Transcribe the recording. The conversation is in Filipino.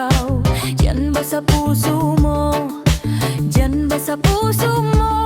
ikaw? Diyan ba sa puso mo? Diyan ba sa puso mo?